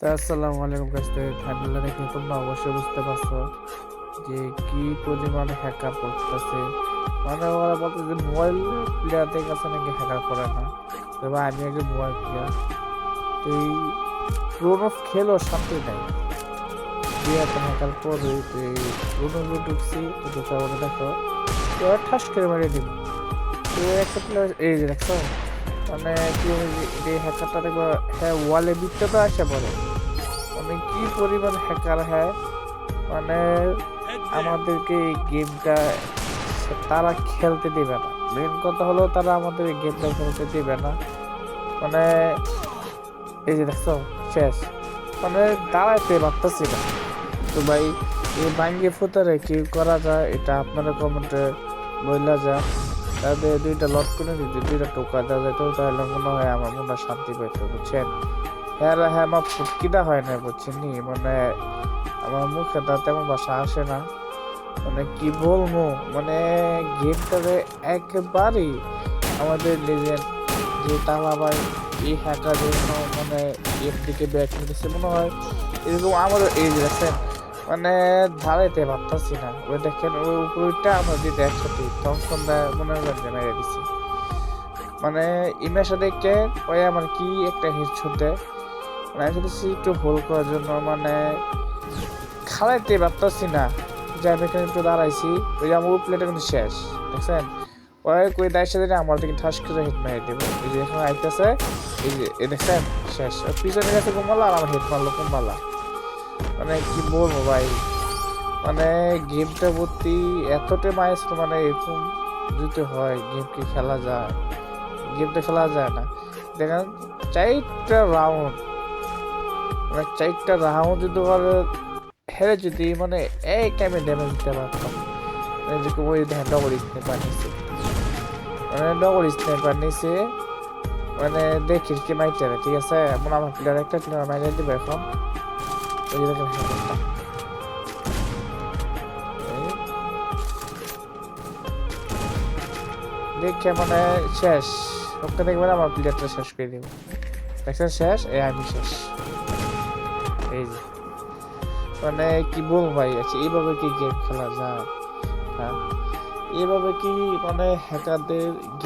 তো আসসালামু আলাইকুম কাছ থেকে দেখে তোমরা অবশ্যই বুঝতে পারছ যে কি পরিমাণ হ্যাকার করতেছে মানে ওরা বলতে যে মোবাইল প্লেয়ারদের কাছে নাকি হ্যাকার করে না। তবে আমি আগে মোবাইল প্লেয়ার তো এই পুরোনো খেলেও শান্তি নাই। দিয়ে একটা হ্যাকার পরে তো এই পুরোনো ঢুকছি, তো বলে দেখো। তো ওরা ঠাস করে মারিয়ে দিব তো একটা প্লেয়ার এই যে দেখছ মানে কি হ্যাকারটা দেখব হ্যাঁ ওয়ালে বিটটা তো আসে পড়ে মানে কি পরিমাণ হ্যাকার হ্যাঁ? মানে আমাদেরকে এই গেমটা তারা খেলতে দেবে না। মেন কথা হলো তারা আমাদের এই গেমটা খেলতে দেবে না। মানে এই যে দেখছ, শেষ। মানে দাঁড়াইতে পারতেছি না। তো ভাই, এই বাঙ্গি ফুতারে কি করা যায় এটা আপনারা কমেন্টে বললা যা তাদের দুইটা লট করে দিতে দুইটা টোকা দেওয়া যেত তাহলে মনে হয় আমার মনে শান্তি পাইতো, বুঝছেন? হ্যাঁ হ্যাঁ আমার ফুটকিটা হয় না বুঝছেন মানে আমার মুখে তা তেমন বাসা আসে না। মানে কি বলব? মানে গেমটাতে একেবারেই আমাদের লেজেন্ড যে তালা ভাই, এই হ্যাকার মানে এর দিকে ব্যাক নিতেছে, মনে হয় এরকম আমাদের এই যে মানে ধারাইতে ভাবতেছি না। ওই দেখেন, ওই উপরটা আমরা দিতে একসাথে, তখন মনে হয় মেরে দিছি। মানে ইমেশা দেখে ওই আমার কি একটা হেডশট দেয়। মানে আমি একটু হোল করার জন্য মানে খালাইতে ভাবতেছি না। যে আমি এখানে একটু দাঁড়াইছি। ওই আমার প্লেটটা কিন্তু শেষ, দেখছেন? ওই কই দায়ের সাথে আমার দিকে ঠাস করে হেড মেরে দেবো। এই যে এখানে আইতেছে, এই যে এ দেখছেন? শেষ। ওর পিছনে গেছে কুমালা আর আমার হেড মারলো কুমালা মানে কি বলব ভাই? মানে গেমটা প্রতি এতটাই মাইস মানে এরকম যদি হয় গেম কি খেলা যায়? গেমটা খেলা যায় না। দেখেন, চারটা রাউন্ড মানে চারটা রাউন্ড যদি হেরে যদি মানে এক টাইমে ড্যামেজ দিতে পারতাম। মানে যে ওই ডবল নিছে। মানে ডবল স্নেপার নিছে মানে দেখি কি মাইতে ঠিক আছে? মনে হয় আমার প্লেয়ার একটা প্লেয়ার দিবে এখন। ওই দেখেন হ্যান্ডেলটা দেখে মানে শেষ। ওকে দেখবেন আমার প্লেয়ারটা শেষ করে দিব। দেখছেন শেষ? এই আমি শেষ। এই মানে কি বলব ভাই আছে এইভাবে কি গেম খেলা যায়? হ্যাঁ এইভাবে কি মানে হ্যাকারদের গেম